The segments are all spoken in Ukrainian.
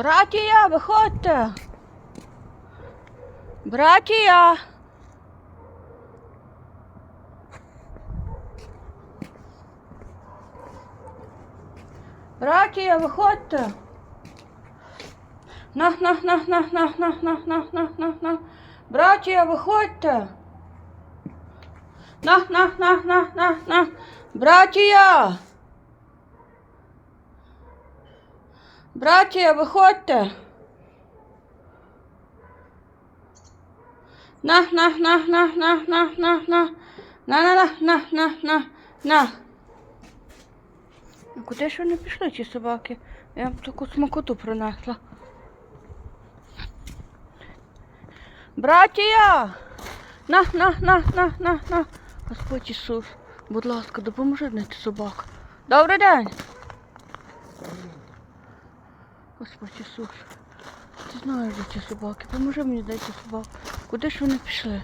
Братія, виходьте. Братія. Братія, виходьте. На, на, на, на, на, на, на, на, на, на, на. Братія, виходьте. На, на, на, на, на, на. Братія. Братія, виходьте. На, на, на, на, на, на, на, на. На, на, на, на, на, на, на. А куди ж вони пішли, ці собаки? Я б таку смакоту принесла. Братія! На, на, на, на, на, на. Господь Ісус, будь ласка, допоможи знайти собак. Добрий день! Господь Ісус, ти знаєш, де ці собаки. Поможи мені знайти собак. Куди ж вони пішли?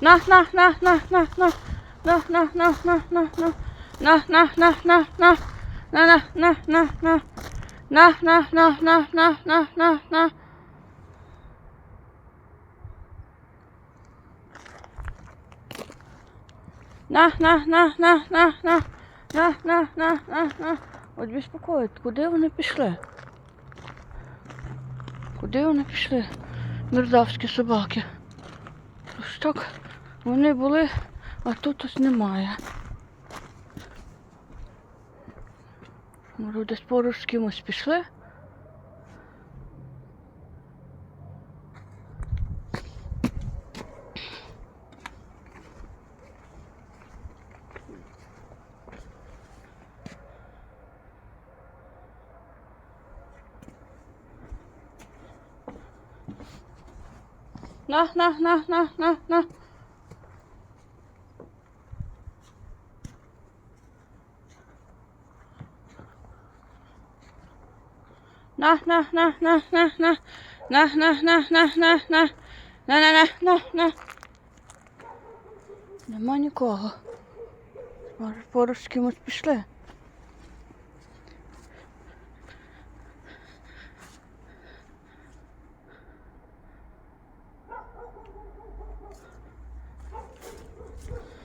На, на, на, на, на, на. На, на, на, на, на, на. На, на, на, на, на. На, на, на, на, на. На, на, на, на, на, на, на, на. На, на, на, на, на, на. На, на, на, на. От безпокоїть, куди вони пішли? Куди вони пішли? Мердавські собаки. Ось так вони були, а тут ось немає. Може, десь поруч з кимось пішли? На, на, на, на, на, на. На, на, на, на, на, на. На, на, на, на, на, на. На, на, на, на, на. Нема нікого. Може, поруч з кимось пішли.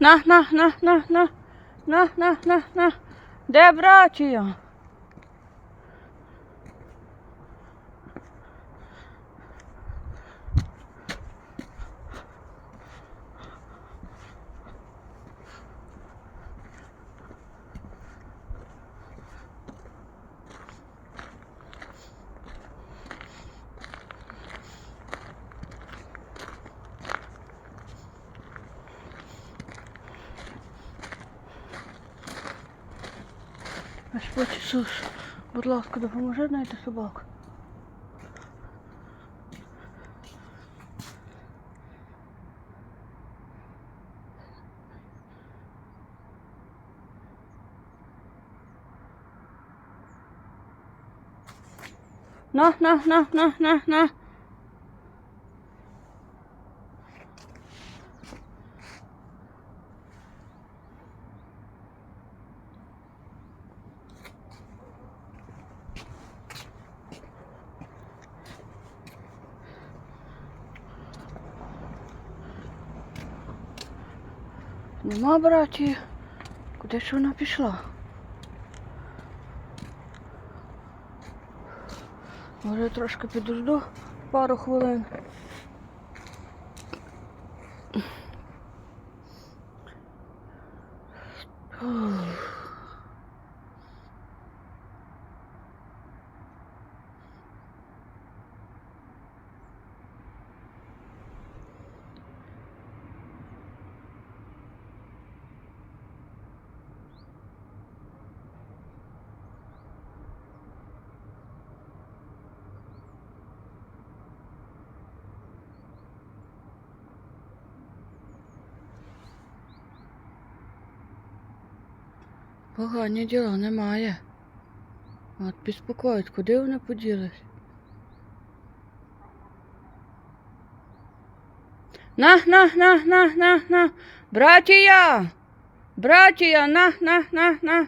На, на, на, на, на. На, на, на, на. Де братія? Господь Ісус, будь ласка, допоможи знайти собак. На, на, на, на, на, на. Нема браті. Куди ж вона пішла? Може трошки підожду пару хвилин. Погані діла немає. От підспокоїть, куди вони поділись? На, на, на, на, на, на. Братія! Братія, на, на, на, на.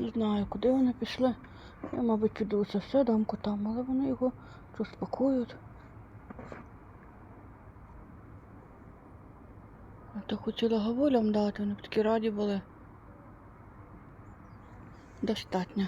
Не знаю, куди вони пішли. Я, мабуть, піду це все дам котам, але вони його розпакують. Я хотіла гаволям дати, вони б такі раді були. Достатньо.